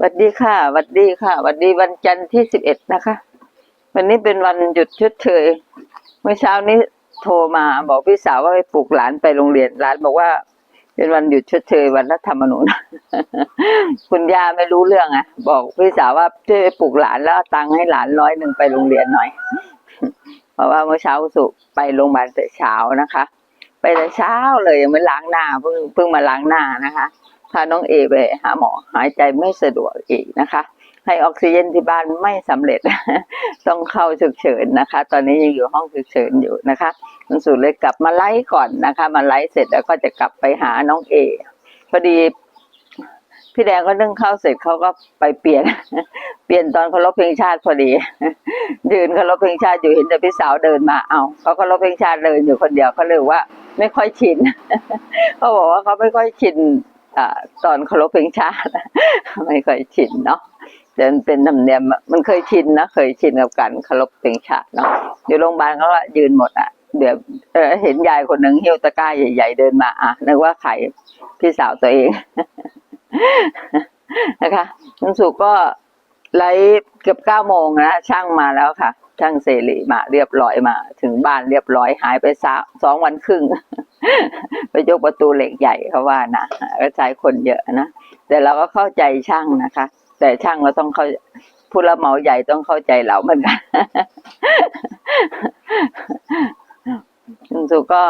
สวัสดีค่ะสวัสดีค่ะสวัสดีวันจันทร์ที่สิบเอ็ดนะคะ วันนี้เป็นวันหยุดชดเชยเมื่อเช้านี้โทรมาบอกพี่สาวว่าไปปลุกหลานไปโรงเรียนหลานบอกว่า เป็นวันหยุดชดเชยวันรัฐธรรมนูญคุณย่าไม่รู้เรื่องอะบอกพี่สาวว่าช่วยไปปลุกหลานแล้วตังค์ให้หลานร้อยหนึ่งไปโรงเรียนหน่อย เพราะว่าเมื่อเช้าสุไปโรงพยาบาลแต่เช้านะคะ ไปแต่เช้าเลยยังไม่ล้างหน้าเพิ่งเพิ่งมาล้างหน้านะคะ พาน้องเอไปหาหมอหายใจไม่สะดวกอีกนะคะ ให้ออกซิเจนที่บ้านไม่สำเร็จ ต้องเข้าฉุกเฉินนะคะ ตอนนี้ยังอยู่ห้องฉุกเฉินอยู่นะคะคุณสุเลยกลับมาไลฟ์ก่อนนะคะ มาไลฟ์เสร็จแล้วก็จะกลับไปหาน้องเอพอดีพี่แดงก็นึ่งข้าวเสร็จเขาก็ไปเปลี่ยน เปลี่ยนตอนเคารพเพลงชาติพอดียืนเคารพเพลงชาติอยู่เห็นแต่พี่สาวเดินมาเอาเขาเคารพเพลงชาติเดินอยู่คนเดียวเขาเลยว่า ไม่ค่อยชินเขาบอกว่าเขาไม่ค่อยชิน ตอนเคารพเพลงชาติไม่ค่อยชินเนาะแต่มันเป็นธรรมเนียมมันเคยชินนะเคยชินกับการเคารพเพลงชาติเนาะอยู่โรงพยาบาลเขาก็ยืนหมดอะเดี๋ยวเออเห็นยายคนหนึ่งหิ้วตะกร้าใหญ่ๆเดินมาอะนึกว่าใครพี่สาวตัวเองนะคะลุงสุก็ไลฟ์เกือบเก้าโมงนะช่างมาแล้วค่ะ ช่างเสรีมาเรียบร้อยมา ถึงบ้านเรียบร้อยหายไปสองวันครึ่ง ไปยกประตูเหล็กใหญ่เขาว่านะก็ใช้คนเยอะนะแต่เราก็เข้าใจช่างนะคะ แต่ช่างเราต้องเข้าผู้รับเหมาใหญ่ต้องเข้าใจเราเหมือนกันลุงสุก็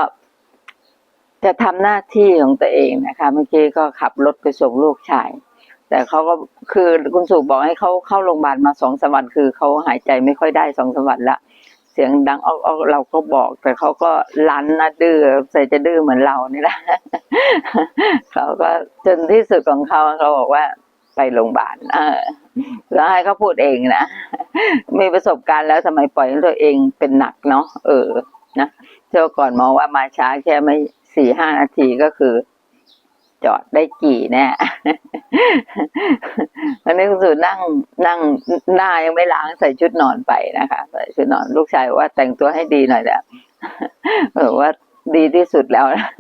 จะทำหน้าที่ของตัวเองนะคะ เมื่อกี้ก็ขับรถไปส่งลูกชาย แต่เขาก็คือคุณสุบอกให้เขาเข้าโรงพยาบาลมาสองสามวันคือเขาหายใจไม่ค่อยได้สองสามวันละ สียงดังออกออกเราก็บอก แต่เขาก็ลันนะดื้อใส่จะดื้อเหมือนเรานี่แหละเขาก็จนที่สุดของเขาเขาบอกว่าไปโรงพยาบาลเออแล้วให้เขาพูดเองนะมีประสบการณ์แล้วทำไมปล่อยตัวเองเป็นหนักเนาะเออนะเจ้าก่อนมองว่ามาช้าแค่ไม่สี่ห้านาทีก็คือ จอดได้กี่แน่วันนี้คุณสุนั่งนั่งหน้ายังไม่ล้างใส่ชุดนอนไปนะคะใส่ชุดนอนลูกชายบอกว่าแต่งตัวให้ดีหน่อยแล้วบอกว่าดีที่สุดแล้วนะ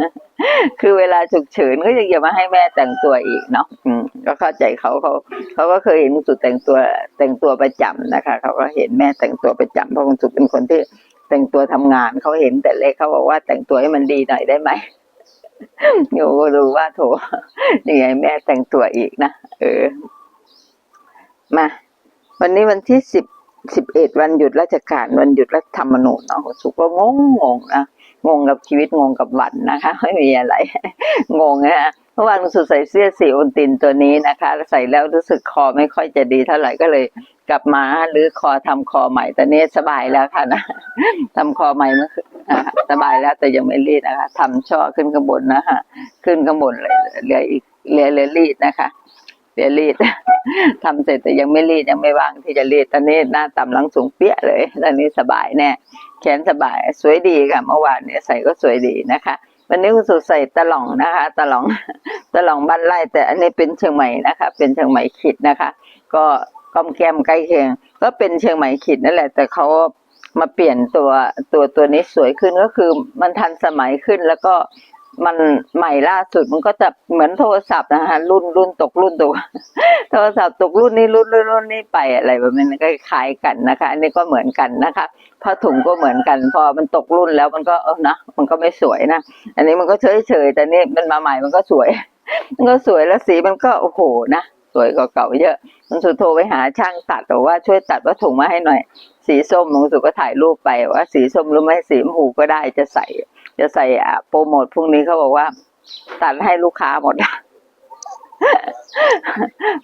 คือเวลาฉุกเฉินก็ยังจะมาให้แม่แต่งตัวอีกเนาะอืมก็เข้าใจเขาเขาเขาก็เคยเห็นคุณสุแต่งตัวแต่งตัวประจำนะคะเขาก็เห็นแม่แต่งตัวประจำเพราะคุณสุเป็นคนที่แต่งตัวทำงานเขาเห็นแต่เล็กเขาบอกว่าแต่งตัวให้มันดีหน่อยได้ไหม โยก็รู้ว่าโถยังไงแม่แต่งตัวอีกนะ เออ มา วันนี้วันที่สิบสิบเอ็ดวันหยุดราชการวันหยุดรัฐธรรมนูญเนาะสุกก็งงงงนะงงกับชีวิตงงกับวันนะคะ ไม่มีอะไร งงนะ มื่อวานคุณสุใส่เสื้อสีอุนตินตัวนี้นะคะ ใส่แล้วรู้สึกคอไม่ค่อยจะดีเท่าไหร่ก็เลยกลับมาหรือคอทำคอใหม่ตอนนี้สบายแล้วค่ะนะทำคอใหม่เมื่อคืนสบายแล้วแต่ยังไม่รีดนะคะทำช่อขึ้นข้างบนนะฮะขึ้นข้างบนเลยเหลืออีกเหลือเหลือรีดนะคะเหลือรีดทำเสร็จแต่ยังไม่รีดยังไม่วางที่จะรีดตอนนี้หน้าต่ำหลังสูงเปี้ยเลยตอนนี้สบายแน่แขนสบายสวยดีค่ะเมื่อวานเนี่ยใส่ก็สวยดีนะคะ วันนี้คุณสุใส่ตะหล่องนะคะตะหล่องตะหล่องบ้านไร่แต่อันนี้เป็นเชียงใหม่นะคะ เป็นเชียงใหม่ขิดนะคะ ก็ก้อมแก้มใกล้เคียง ก็เป็นเชียงใหม่ขิดนั่นแหละ แต่เขามาเปลี่ยนตัวตัวตัวนี้สวยขึ้นก็คือมันทันสมัยขึ้นแล้วก็ มันใหม่ล่าสุดมันก็จะเหมือนโทรศัพท์นะคะรุ่นรุ่นตกรุ่นตกโทรศัพท์ตกรุ่นนี้รุ่นรุ่นรุ่นนี้ไปอะไรแบบนี้ก็คล้ายกันนะคะ อันนี้ก็เหมือนกันนะคะผ้าถุงก็เหมือนกัน พอมันตกรุ่นแล้วมันก็เออนะมันก็ไม่สวยนะอันนี้มันก็เฉยเฉยแต่นี่มันมาใหม่มันก็สวย มันก็สวยแล้วสีมันก็โอ้โหนะสวยกว่าเก่าเยอะมันสุดโทรไปหาช่างตัดบอกว่าช่วยตัดผ้าถุงมาให้หน่อย สีส้มมันสุก็ถ่ายรูปไปว่าสีส้มหรือไม่สีมพูก็ได้จะใส่ จะใส่อะโปรโมทพรุ่งนี้เขาบอกว่า ตัดให้ลูกค้าหมด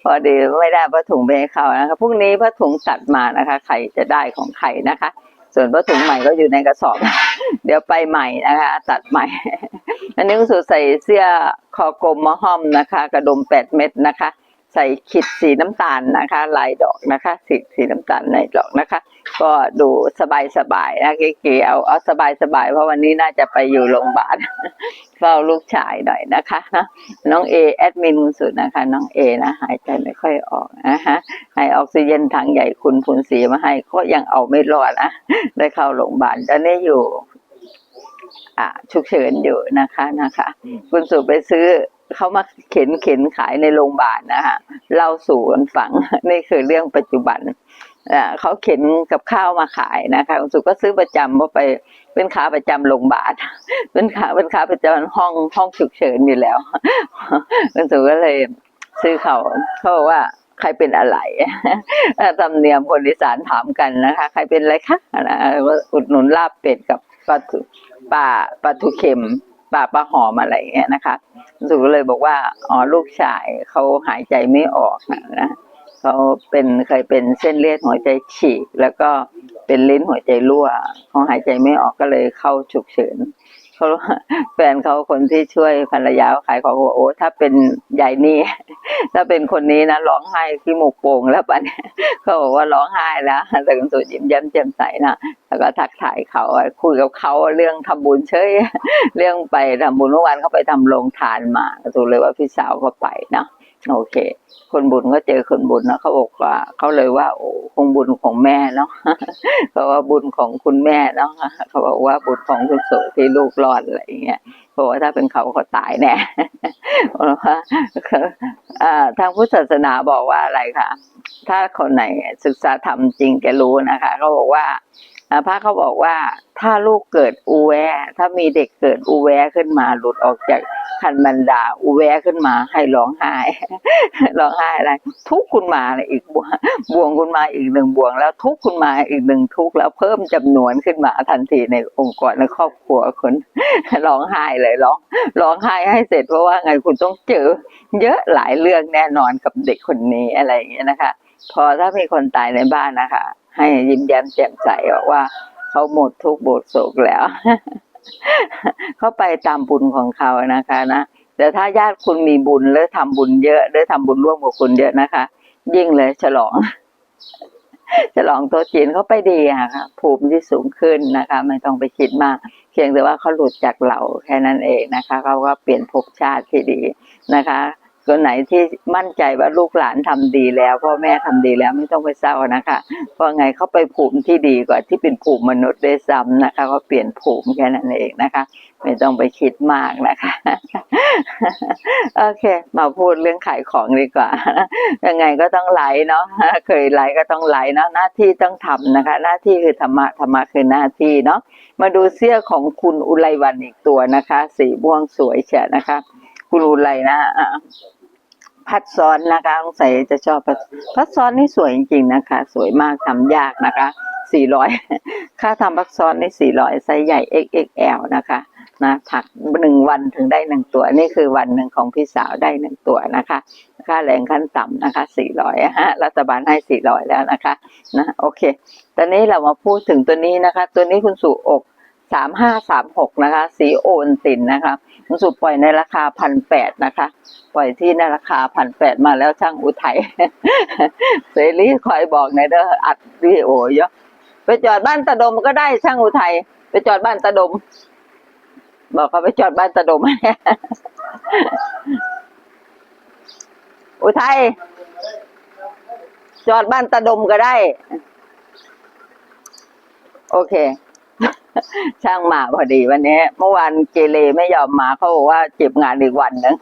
พอดีไม่ได้ผ้าถุงไปให้เขานะคะพรุ่งนี้ผ้าถุงตัดมานะคะใครจะได้ของใครนะคะ ส่วนผ้าถุงใหม่ก็อยู่ในกระสอบ เดี๋ยวไปใหม่นะคะ ตัดใหม่ อันนี้คุณสุใส่เสื้อคอกลมมะฮ่อมนะคะ กระดุมแปดเม็ดนะคะ ใส่ขีดสีน้ำตาลนะคะ ลายดอกนะคะ สีสีน้ำตาลในดอกนะคะ ก็ดูสบายสบายๆนะเก๋ๆเอาเอาสบายสบายๆเพราะวันนี้น่าจะไปอยู่โรงพยาบาลเฝ้าลูกชายหน่อยนะคะนะน้องเอแอดมินคุณสุดนะคะ น้องเอนะหายใจไม่ค่อยออกนะคะให้ออกซิเจนถังใหญ่คุณพูนสีมาให้ก็ยังเอาไม่รอดนะได้เข้าโรงพยาบาลตอนนี้อยู่ อ่าฉุกเฉินอยู่นะคะนะคะ คุณสุไปซื้อ เขามาเข็นเข็นขายในโรงพยาบาลนะคะเล่าสู่กันฟังนี่คือเรื่องปัจจุบันเขาเข็นกับข้าวมาขายนะคะคุณสุก็ซื้อประจำเพราะไปเป็นขาประจำโรงพยาบาลเป็นขาเป็นขาประจำห้องห้องฉุกเฉินอยู่แล้วคุณสุก็เลยซื้อเขาเขาบอกว่าใครเป็นอะไรเอ่อธรรมเนียมคนอีสานถามกันนะคะ ใครเป็นอะไรคะนะว่าอุดหนุนลาบเป็ดกับปลาปลาปลาทูเค็ม ปลาปลาหอมอะไรเงี้ยนะคะคุณสุก็เลยบอกว่าอ๋อลูกชายเขาหายใจไม่ออกนะนะเขาเป็นเคยเป็นเส้นเลือดหัวใจฉีก แล้วก็เป็นลิ้นหัวใจรั่วเขาหายใจไม่ออกก็เลยเข้าฉุกเฉิน เขาแฟนเขาคนที่ช่วยภรรยาขายของเขาโอ้ถ้าเป็นยายนี่ ถ้าเป็นคนนี้นะร้องไห้ที่หมกโป่งแล้วปะเนี่ยเขาบอกว่าร้องไห้แล้วแต่คุณสุยิ้มย้มแจ่มใสนะแล้วก็ทักทายเขาคุยกับเขาเรื่องทำบุญเชยเรื่องไปทำบุญเมื่อวานเขาไปทำโรงทานมาก็ถูเลยว่าพี่สาวก็ไปเนาะ โอเค คนบุญก็เจอคนบุญนะเขาบอกว่าเขาเลยว่า โอ้คงบุญของแม่เนาะเพราะว่าบุญของคุณแม่เนาะเขาบอกว่าบุญของคุณสุที่ลูกรอดอะไรอย่างเงี้ยเพราะว่าถ้าเป็นเขาเขาตายแน่เพราะว่าอ่าทางพุทธศาสนาบอกว่าอะไรคะถ้าคนไหนศึกษาธรรมจริงแกรู้นะคะเขาบอกว่า พระเขาบอกว่าถ้าลูกเกิดอูแวถ้ามีเด็กเกิดอูแวขึ้นมาหลุดออกจากคันบันดาอูแวขึ้นมาให้ร้องไห้ร้องไห้อะไร ทุกคุณมาเลยอีกบวงบวงคุณมาอีกหนึ่งบวง แล้วทุกคุณมาอีกหนึ่งทุกแล้วเพิ่มจำนวนขึ้นมาทันทีในองค์กรในครอบครัวคนร้องไห้เลยร้องร้องไห้ให้เสร็จเพราะว่าไงคุณต้องเจอ เยอะหลายเรื่องแน่นอนกับเด็กคนนี้อะไรอย่างเงี้ยนะคะ พอถ้ามีคนตายในบ้านนะคะ ให้ยิ้มแย้มแจ่มใสบอกว่า เขาหมดทุกข์หมดโศกแล้ว เขาไปตามบุญของเขานะคะนะแต่ถ้าญาติคุณมีบุญหรือทำบุญเยอะหรือทำบุญร่วมกับคุณเยอะนะคะ ยิ่งเลยฉลองฉลองโต๊ะจีนเขาไปดีค่ะภูมิที่สูงขึ้นนะคะ ไม่ต้องไปคิดมากเพียงแต่ว่าเขาหลุดจากเราแค่นั้นเองนะคะเขาก็เปลี่ยนภพชาติที่ดีนะคะ คนไหนที่มั่นใจว่าลูกหลานทำดีแล้วพ่อแม่ทำดีแล้วไม่ต้องไปเศร้านะคะ เพราะไงเขาไปภูมิที่ดีกว่าที่เป็นภูมิมนุษย์ได้วยซ้ำนะคะก็เปลี่ยนภูมิแค่นั้นเองนะคะ ไม่ต้องไปคิดมากนะคะโอเค มาพูดเรื่องขายของดีกว่า ยังไงก็ต้องไลฟ์เนาะเคยไลฟ์ก็ต้องไลฟ์เนาะหน้าที่ต้องทำนะคะ หน้าที่คือธรรมะธรรมะคือหน้าที่เนาะมาดูเสื้อของคุณอุไรวันอีกตัวนะคะ สีม่วงสวยเชียนะคะ คุณอุไรนะ พัดซ้อนนะคะสงสัยจะชอบพัดพัดซ้อนนี่สวยจริงๆนะคะ สวยมากทำยากนะคะสี่ร้อยค่าทำพัดซ้อนนี่สี่ร้อยไซส์ใหญ่ XXL นะคะนะถักหนึ่งวันถึงได้หนึ่งตัว นี่คือวันหนึ่งของพี่สาวได้หนึ่งตัวนะคะ ค่าแรงขั้นต่ำนะคะสี่ร้อยฮะรัฐบาลให้สี่ร้อยแล้วนะคะนะโอเค ตอนนี้เรามาพูดถึงตัวนี้นะคะ ตัวนี้คุณสุอกสามห้าสามหกนะคะ สีโอนตินนะคะ คุณสุปล่อยในราคาพันแปดนะคะ ปล่อยที่ในราคาพันแปดมาแล้วช่างอุทัยเสรีคอยบอกในเด้ออัดวิดีโอเยอะไปจอดบ้านตะดมก็ได้ช่างอุทัยไปจอดบ้านตะดม บอกเขาไปจอดบ้านตะดมอุทัยจอดบ้านตะดมก็ได้ โอเค ช่างมาพอดีวันนี้ เมื่อวานเจเลไม่ยอมมาเขาบอกว่าเจ็บงานอีกวันหนึง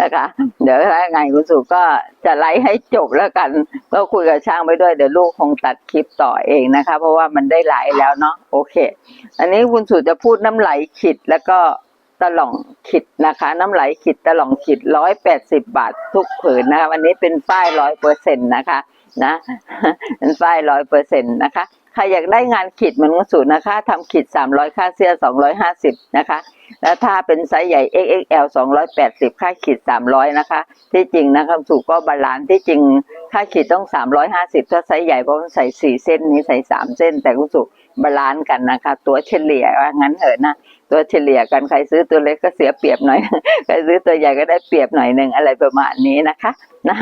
นะคะ เดี๋ยวถ้าไงคุณสุก็จะไลฟ์ให้จบแล้วกัน ก็คุยกับช่างไปด้วยเดี๋ยวลูกคงตัดคลิปต่อเองนะคะ เพราะว่ามันได้ไลฟ์แล้วเนาะโอเค อันนี้คุณสุจะพูดน้ำไหลขิดแล้วก็ตะล่องขิดนะคะ น้ำไหลขิดตะล่องขิดร้อยแปดสิบบาททุกผืนนะคะวันนี้เป็นฝ้ายร้อยเปอร์เซ็นต์นะคะ นะ เป็นฝ้ายร้อยเปอร์เซ็นต์นะคะ ใครอยากได้งานขีดเหมือนคุณสูตรนะคะทำขีดสามร้อยค่าเสื้อสองร้อยห้าสิบนะคะ แล้วถ้าเป็นไซส์ใหญ่ XXL สองร้อยแปดสิบค่าขีดสามร้อยนะคะ ที่จริงนะคะคุณสูตรก็บาลานซ์ที่จริงค่าขีดต้องสามร้อยห้าสิบถ้าไซส์ใหญ่เพราะมันใส่สี่เส้นนี้ใส่สามเส้น แต่คุณสูตรบาลานซ์กันนะคะ ตัวเฉลี่ยว่างั้นเถอะนะตัวเฉลี่ยกันใครซื้อตัวเล็กก็เสียเปรียบหน่อย ใครซื้อตัวใหญ่ก็ได้เปรียบหน่อยหนึ่งอะไรประมาณนี้นะคะ นะ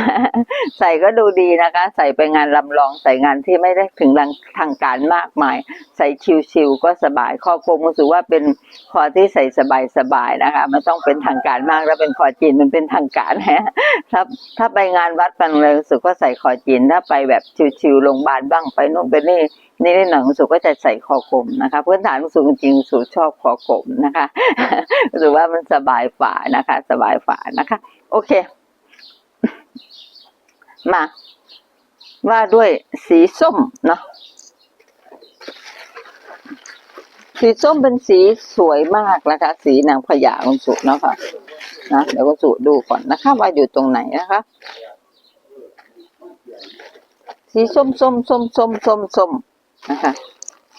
ใส่ก็ดูดีนะคะ ใส่ไปงานลำลองใส่งานที่ไม่ได้ถึงทางการมากมาย ใส่ชิวๆก็สบายข้อโค้งรู้สึกว่าเป็นคอที่ใส่สบายๆนะคะไม่ต้องเป็นทางการมากแล้วเป็นคอจีนมันเป็นทางการฮะถ้าถ้าไปงานวัดฟังเลยรู้สึกว่าใส่คอจีนถ้าไปแบบชิวๆโรงพยาบาลบ้างไปโน่นไปนี่นี่นิดหน่อยรู้สึกก็จะใส่คอกลมนะคะพื้นฐานรู้สึกจริงๆรู้สึกชอบคอกลมนะคะรู้สึกว่ามันสบายฝ่านะคะ สบายฝ่านะคะ โอเค มาว่าด้วยสีส้มเนาะสีส้มเป็นสีสวยมากนะคะ สีนางพญาคุณสุเนาะค่ะนะเดี๋ยวคุณสุดูก่อนนะคะ ว่าอยู่ตรงไหนนะคะ สีส้มส้มส้มส้มส้มส้มนะคะ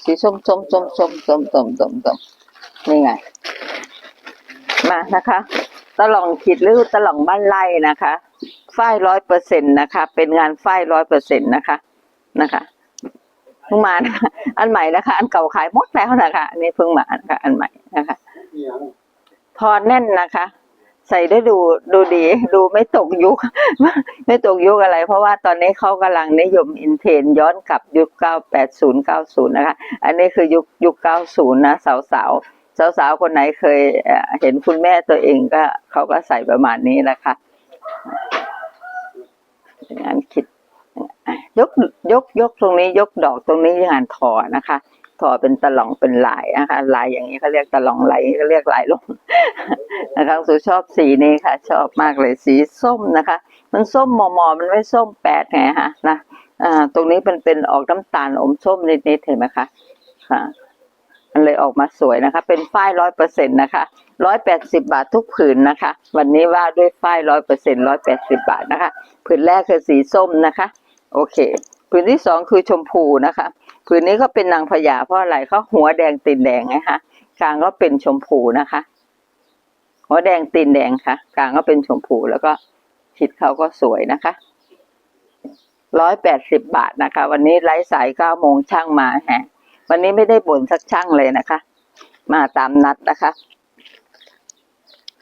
สีส้มส้มส้มส้มส้มส้มส้มส้มนี่ไง มานะคะตะลองขีดหรือตะลองบ้านไร่นะคะ ฝ้ายร้อยเปอร์เซ็นต์นะคะ เป็นงานฝ้ายร้อยเปอร์เซ็นต์นะคะนะคะเพิ่งมานะคะอันใหม่นะคะ อันเก่าขายหมดแล้วนะคะอันนี้เพิ่งมานะคะอันใหม่นะคะทอแน่นนะคะ ใส่ได้ดูดูดี ดูไม่ตกยุค ไม่ตกยุคอะไร เพราะว่าตอนนี้เขากำลังนิยมอินเทนย้อนกลับยุคเก้าแปดศูนย์เก้าศูนย์นะคะ อันนี้คือยุคยุคเก้าศูนย์นะสาวสาวสาวสาวๆคนไหนเคยเห็นคุณแม่ตัวเองก็เขาก็ใส่ประมาณนี้แหละคะ งานคิดยกยกยกตรงนี้ยกดอกตรงนี้งานทอนะคะทอเป็นตะหลองเป็นลายนะคะลายอย่างนี้เขาเรียกตะหลองลายเขาเรียกลายลงนะคะสุชอบสีนี้ค่ะ ชอบมากเลยสีส้มนะคะ มันส้มมอมอมันไม่ส้มแปดไงฮะนะอ่าตรงนี้เป็นเป็นออกน้ำตาลอมส้มนิดๆเห็นไหมคะค่ะ มันเลยออกมาสวยนะคะ เป็นฝ้ายร้อยเปอร์เซ็นต์นะคะร้อยแปดสิบาททุกผืนนะคะ วันนี้ว่าด้วยฝ้ายร้อยเปอร์เซ็นต์ร้อยแปดสิบาทนะคะ ผืนแรกคือสีส้มนะคะ โอเค ผืนที่สองคือชมพูนะคะ ผืนนี้ก็เป็นนางพญาเพราะอะไรเขาหัวแดงตีนแดงไงคะกลางก็เป็นชมพูนะคะ หัวแดงตีนแดงค่ะ กลางก็เป็นชมพูแล้วก็ชิดเขาก็สวยนะคะร้อยแปดสิบบาทนะคะ วันนี้ไลฟ์สายเก้าโมงช่างมาแฮะ วันนี้ไม่ได้บ่นสักช่างเลยนะคะ มาตามนัดนะคะ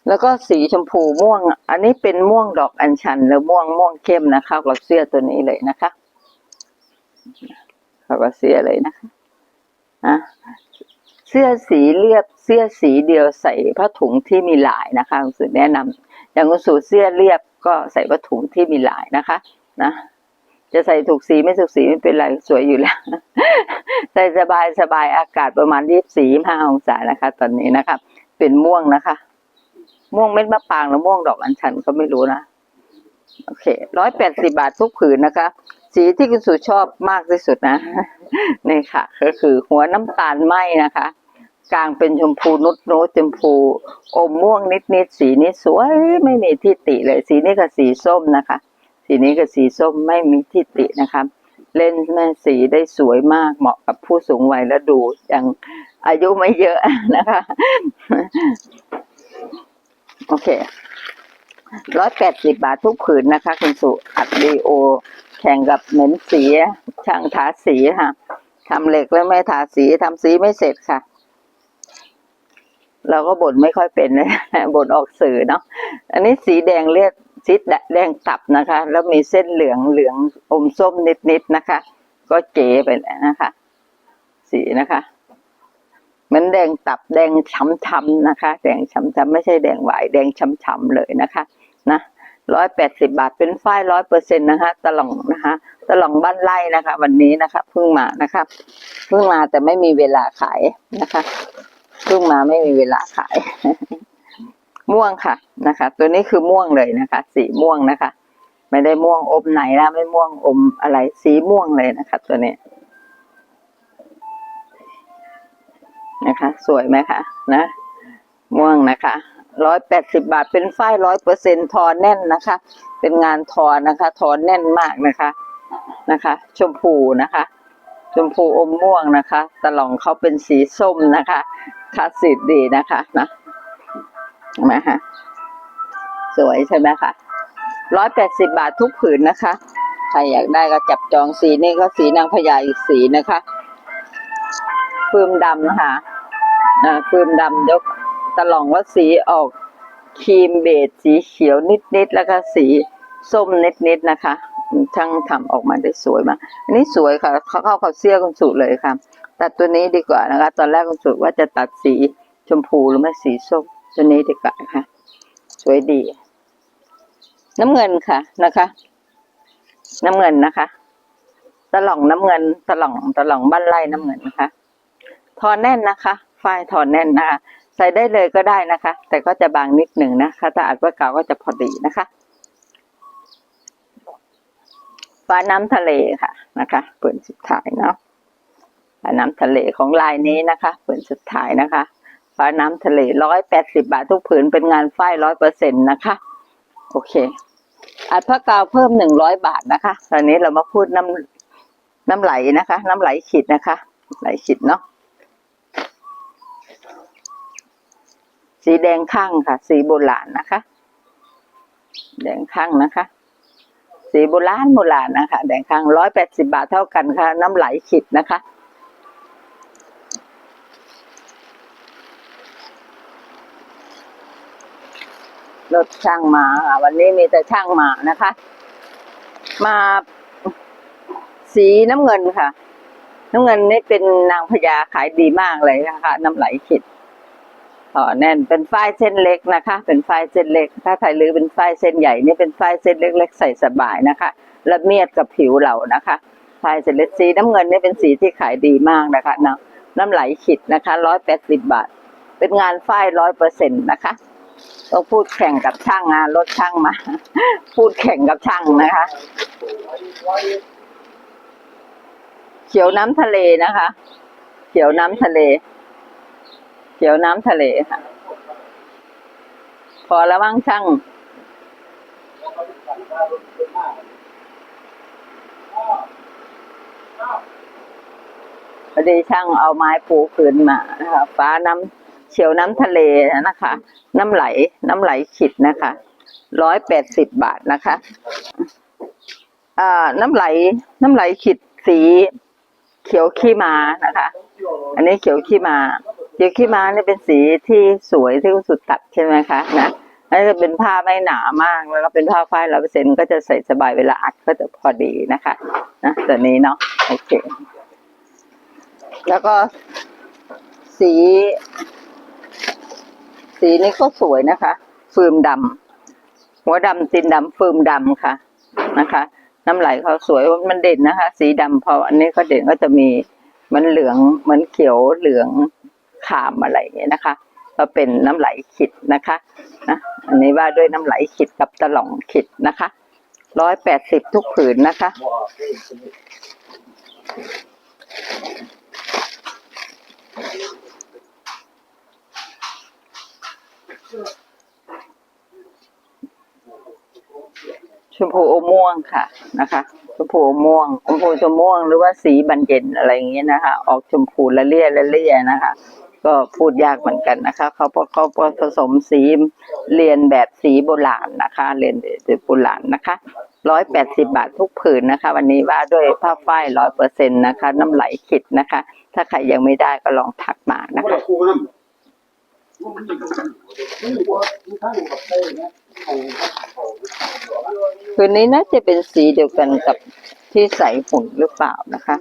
แล้วก็สีชมพูม่วง อันนี้เป็นม่วงดอกอัญชัน หรือม่วงม่วงเข้มนะคะกับเสื้อตัวนี้เลยนะคะเข้ากับเสื้อเลยนะคะอะเสื้อสีเรียบเสื้อสีเดียวใส่ผ้าถุงที่มีลายนะคะคุณสุแนะนำอย่างคุณสุเสื้อเรียบก็ใส่ผ้าถุงที่มีลายนะคะ นะ จะใส่ถูกสีไม่ถูกสีไม่เป็นไรสวยอยู่แล้ว ใส่สบายสบายอากาศประมาณยี่สี่ห้าองศานะคะ ตอนนี้นะคะ เป็นม่วงนะคะ ม่วงเม็ดมะปางหรือม่วงดอกอัญชันก็ไม่รู้นะโอเคร้อยแปดสิบาททุกผืนนะคะ สีที่คุณสุชอบมากที่สุดนะนี่ค่ะ ก็คือหัวน้ำตาลไหมนะคะ กลางเป็นชมพูนุดโนตชมพู อมม่วงนิดนิดๆสีนี้สวยไม่มีที่ติเลย สีนี้กับสีส้มนะคะ สีนี้กับสีส้มไม่มีที่ตินะคะ เล่นแม่สีได้สวยมากเหมาะกับผู้สูงวัยและดูอยังอายุไม่เยอะนะคะ โอเคร้อยแปดสิบาททุกผืนนะคะ คุณสุอัดดีโอ แข่งกับเหม็นสีช่างทาสีค่ะทำเหล็กแล้วไม่ทาสีทำสีไม่เสร็จค่ะ เราก็บ่นไม่ค่อยเป็นนะบ่นออกสื่อเนาะอันนี้สีแดงเรียก สีแดงตับนะคะ แล้วมีเส้นเหลืองเหลืองอมส้มนิดๆนะคะ ก็เก๋ไปแล้วนะคะ สีนะคะเหมือนแดงตับแดงช้ำๆนะคะ แดงช้ำๆไม่ใช่แดงหวายแดงช้ำๆเลยนะคะนะร้อยแปดสิบาทเป็นฝ้ายร้อยเปอร์เซ็นต์นะคะ ตล่องนะคะตล่องบ้านไร่นะคะ วันนี้นะคะเพิ่งมานะคะเพิ่งมาแต่ไม่มีเวลาขายนะคะเพิ่งมาไม่มีเวลาขาย ม่วงค่ะนะคะ ตัวนี้คือม่วงเลยนะคะ สีม่วงนะคะ ไม่ได้ม่วงอมไหนนะไม่ม่วงอมอะไรสีม่วงเลยนะคะ ตัวนี้นะคะ สวยไหมคะนะ ม่วงนะคะร้อยแปดสิบาทเป็นฝ้ายร้อยเปอร์เซ็นทอแน่นนะคะ เป็นงานทอนะคะ ทอแน่นมากนะคะนะคะ ชมพูนะคะ ชมพูอมม่วงนะคะตะหล่องเขาเป็นสีส้มนะคะคลาสสิกดีนะคะนะ เห็นไหมคะสวยใช่ไหมคะร้อยแปดสิบาททุกผืนนะคะ ใครอยากได้ก็จับจองสีนี่ก็สีนางพญาอีกสีนะคะฟืมดำนะคะอ่าฟืมดำยกตะหล่องว่าสีออกครีมเบจสีเขียวนิดๆแล้วก็สีส้มนิดๆนะคะช่างทำออกมาได้สวยมากอันนี้สวยค่ะเขาเข้าเขาเสื้อคุณสุเลยค่ะตัดตัวนี้ดีกว่านะคะ ตอนแรกคุณสุว่าจะตัดสีชมพูหรือไม่สีส้ม ตัวนี้ดีกว่าค่ะ สวยดี น้ำเงินค่ะนะคะ น้ำเงินนะคะตะหล่องน้ำเงินตะหล่องตะหล่องบ้านไร่น้ำเงินนะคะทอนแน่นนะคะฝ้ายทอนแน่นนะคะ ใส่ได้เลยก็ได้นะคะ แต่ก็จะบางนิดหนึ่งนะคะถ้าอัดว่าเก่าก็จะพอดีนะคะฟ้าน้ำทะเลค่ะนะคะเปิดสุดท้ายเนาะฟ้าน้ำทะเลของลายนี้นะคะเปิดสุดท้ายนะคะ ฟ้าน้ำทะเลร้อยแปดสิบาททุกผืนเป็นงานฝ้ายร้อยเปอร์เซ็นต์นะคะ โอเค อัดผ้ากาวเพิ่มหนึ่งร้อยบาทนะคะ ตอนนี้เรามาพูดน้ำน้ำไหลนะคะ น้ำไหลขีดนะคะ ไหลขีดเนาะสีแดงข้างค่ะ สีโบราณนะคะ แดงข้างนะคะ สีโบราณโบราณนะคะ แดงข้างร้อยแปดสิบาทเท่ากันค่ะ น้ำไหลขิดนะคะ รถช่างมาค่ะวันนี้มีแต่ช่างมานะคะ มาสีน้ำเงินค่ะ น้ำเงินนี่เป็นนางพญาขายดีมากเลยนะคะน้ำไหลขิดต่อแน่นเป็นฝ้ายเส้นเล็กนะคะ เป็นฝ้ายเส้นเล็ก ถ้าใครลือเป็นฝ้ายเส้นใหญ่นี่เป็นฝ้ายเส้นเล็กๆใส่สบายนะคะละเมียดกับผิวเรานะคะฝ้ายเส้นเล็กสีน้ำเงินนี่เป็นสีที่ขายดีมากนะคะเนาะน้ำไหลขิดนะคะร้อยแปดสิบบาท เป็นงานฝ้ายร้อยเปอร์เซ็นต์นะคะ ต้องพูดแข่งกับช่างงานรถช่างมา พูดแข่งกับช่างนะคะ เขียวน้ำทะเลนะคะ เขียวน้ำทะเล เขียวน้ำทะเลค่ะ พอแล้วมั้งช่างพอดีช่างเอาไม้ปูคืนมานะคะฟ้าน้ำ เขียวน้ำทะเลนะคะ น้ำไหลน้ำไหลขิดนะคะร้อยแปดสิบบาทนะคะอ่าน้ำไหลน้ำไหลขิดสีเขียวขี้มานะคะ อันนี้เขียวขี้มาเขียวขี้มาเนี่ยเป็นสีที่สวยที่สุดตัดใช่ไหมคะนะอันนี้จะเป็นผ้าไม่หนามากแล้วก็เป็นผ้าฝ้ายร้อยเปอร์เซ็นก็จะใส่สบายเวลาอัดก็จะพอดีนะคะนะตัวนี้เนาะโอเค แล้วก็สี สีนี้ก็สวยนะคะ ฟืมดำหัวดำตีนดำฟืมดำค่ะนะคะ น้ำไหลเขาสวยมันเด่นนะคะ สีดำพออันนี้ก็เด่นก็จะมีมันเหลืองมันเขียวเหลืองขามอะไรอย่างเงี้ยนะคะ ก็เป็นน้ำไหลขิดนะคะนะอันนี้ว่าด้วยน้ำไหลขิดกับตะหล่องขิดนะคะร้อยแปดสิบทุกผืนนะคะ ชมพูอมม่วงค่ะนะคะชมพูอมม่วงชมพูชมม่วงหรือว่าสีบันเย็นอะไรอย่างเงี้ยนะคะ ออกชมพูละเลี่ยละเลี่ยนะคะ ก็พูดยากเหมือนกันนะคะเขาเขาผสมสีเรียนแบบสีโบราณนะคะ เรียนแบบโบราณนะคะร้อยแปดสิบาททุกผืนนะคะ วันนี้ว่าด้วยผ้าฝ้ายร้อยเปอร์เซ็นต์นะคะ น้ำไหลขิดนะคะ ถ้าใครยังไม่ได้ก็ลองทักมานะคะ คืนนี้น่าจะเป็นสีเดียวกันกับที่ใส่หุ่นหรือเปล่านะคะ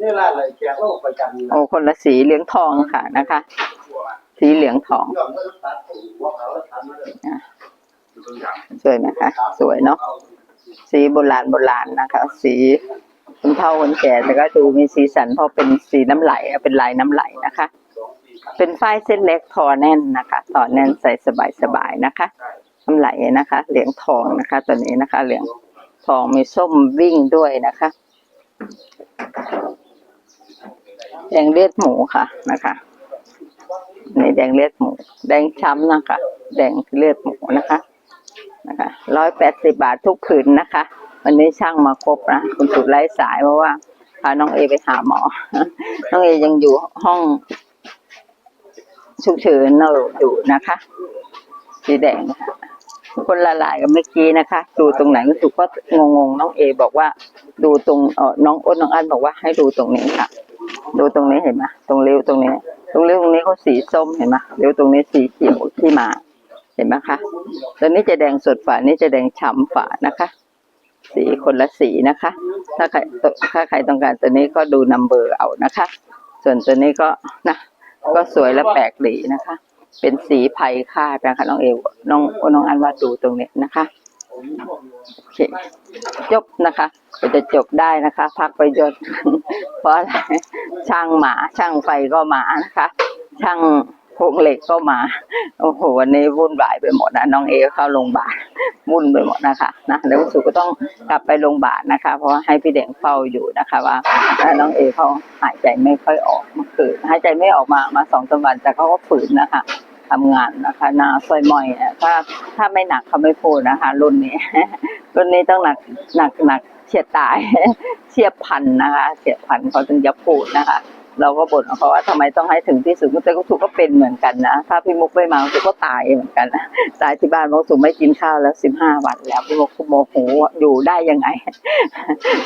นี่ละอะไรแกก็ประจำโอ้คนละสีเหลืองทองค่ะนะคะ สีเหลืองทองยอมก็ตัดหัวเขาแล้วทำมาเลยสวยนะคะ สวยเนาะสีโบราณโบราณนะคะ สีคนเฒ่าคนแก่แต่ก็ดูมีสีสันเพราะเป็นสีน้ำไหลเป็นลายน้ำไหลนะคะ เป็นฝ้ายเส้นเล็กทอแน่นนะคะทอแน่นใส่สบายๆนะคะน้ำไหลนะคะ เหลืองทองนะคะ ตัวนี้นะคะ เหลืองทองมีส้มวิ่งด้วยนะคะแดงเลือดหมูค่ะนะคะนี่แดงเลือดหมู แดงช้ำนะคะ แดงเลือดหมูนะคะนะคะร้อยแปดสิบาททุกผืนนะคะ วันนี้ช่างมาครบนะคุณสุดไร้สายเพราะว่าพาน้องเอไปหาหมอ น้องเอยังอยู่ห้อง ฉุกเฉินอยู่นะคะ สีแดงค่ะคนละลายกับเมื่อกี้นะคะ ดูตรงไหนรู้สึกก็งงๆน้องเอ บอกว่า ดูตรงเออน้องอ้นน้องอันบอกว่าให้ดูตรงนี้ค่ะ ดูตรงนี้เห็นไหมตรงริ้ยวตรงนี้ ตรงริ้ยวตรงนี้เขาสีส้มเห็นไหมริ้ยวตรงนี้สีเขียวที่มา เห็นไหมคะตัวนี้จะแดงสดฝานี้จะแดงฉ่ำฝานะคะ สีคนละสีนะคะ ถ้าใครถ้าใครต้องการตัวนี้ก็ดูนัมเบอร์เอานะคะ ส่วนตัวนี้ก็นะ ก็สวยและแปลกดีนะคะ เป็นสีไผ่คาดนะคะน้องเอวน้องน้องอันว่าดูตรงนี้นะคะโอเคจบนะคะก็จะจบได้นะคะ พักไปยศเพราะช่างหมาช่างไฟก็หมานะคะ ช่าง โครงเหล็กก็มา โอ้โห วันนี้วุ่นวายไปหมดนะ น้องเอเข้าโรงพยาบาลวุ่นไปหมดนะคะนะแล้วสุก็ต้องกลับไปโรงพยาบาลนะคะ เพราะว่าให้พี่เด่งเฝ้าอยู่นะคะว่าน้องเอเขาหายใจไม่ค่อยออกเมื่อคืนหายใจไม่ออกมามาสองสามวันแต่เขาก็ฝืนนะคะทำงานนะคะนาซอยมอยเนี่ยถ้าถ้าไม่หนักเขาไม่พูดนะคะ รุ่นนี้ รุ่นนี้ต้องหนักหนักหนักเฉียดตายเฉียบพันนะคะเฉียบพันเขาถึงจะพูดนะคะ เราก็บ่นเขาว่าทำไมต้องให้ถึงที่สุดแต่ก็ถูกก็เป็นเหมือนกันนะถ้าพี่มุกไม่มาถูกก็ตายเหมือนกันนะตายที่บ้านมุกถูกไม่กินข้าวแล้วสิบห้าวันแล้วพี่มุกโมโหอยู่ได้ยังไง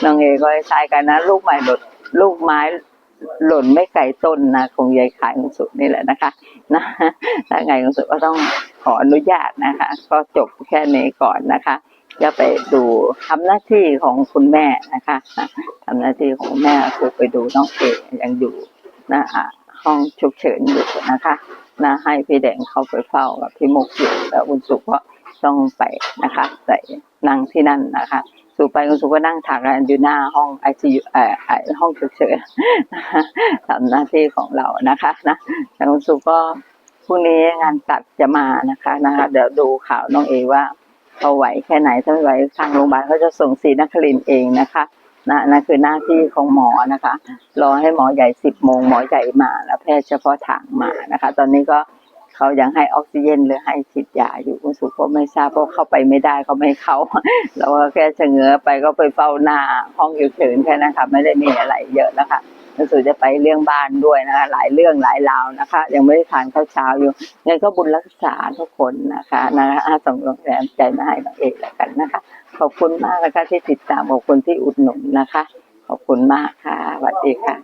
น้องเอก็ใช้กันนะ ลูกใหม่หล่นลูกไม้หล่นไม่ไกลต้นนะคงยายขายของสุนี่แหละนะคะนะถ้าไงของสุก็ต้องขออนุญาตนะคะ ก็จบแค่นี้ก่อนนะคะ จะไปดูทำหน้าที่ของคุณแม่นะคะทำหน้าที่ของแม่คือไปดูน้องเอยังอยู่นะอะห้องฉุกเฉินอยู่นะคะนะให้พี่แดงเข้าไปเฝ้ากับพี่มุกอยู่แล้วคุณสุก็ต้องไปนะคะใส่นั่งที่นั่นนะคะสุไปคุณสุก็นั่งถากกันอยู่หน้าห้องไอซียูเอ่อห้องฉุกเฉินทำหน้าที่ของเรานะคะนะแล้วคุณสุก็พรุ่งนี้งานตัดจะมานะคะนะคะ เดี๋ยวดูข่าวน้องเอว่า เขาไหวแค่ไหนถ้าไม่ไหวทางโรงพยาบาลเขาจะส่งศีนครินทร์เองนะคะนะนั่นคือหน้าที่ของหมอนะคะ รอให้หมอใหญ่สิบโมงหมอใหญ่มา แล้วแพทย์เฉพาะทางมานะคะ ตอนนี้ก็เขายังให้ออกซิเจนหรือให้ฉีดยาอยู่คุณสุก็ไม่ทราบเพราะเข้าไปไม่ได้เขาไม่เข้าเราก็แค่เฉงือไปก็ไปเฝ้าหน้าห้องอยู่เฉินแค่นั้นค่ะไม่ได้มีอะไรเยอะแล้วค่ะ คุณสุจะไปเรื่องบ้านด้วยนะคะหลายเรื่องหลายราวนะคะ ยังไม่ได้ทานข้าวเช้าอยู่งั้นก็บุญรักษาทุกคนนะคะนะคะอาส่งแรงใจมาให้น้องเอกแล้วกันนะคะ ขอบคุณมากนะคะที่ติดตามขอบคุณที่อุดหนุนนะคะ ขอบคุณมากค่ะสวัสดีค่ะ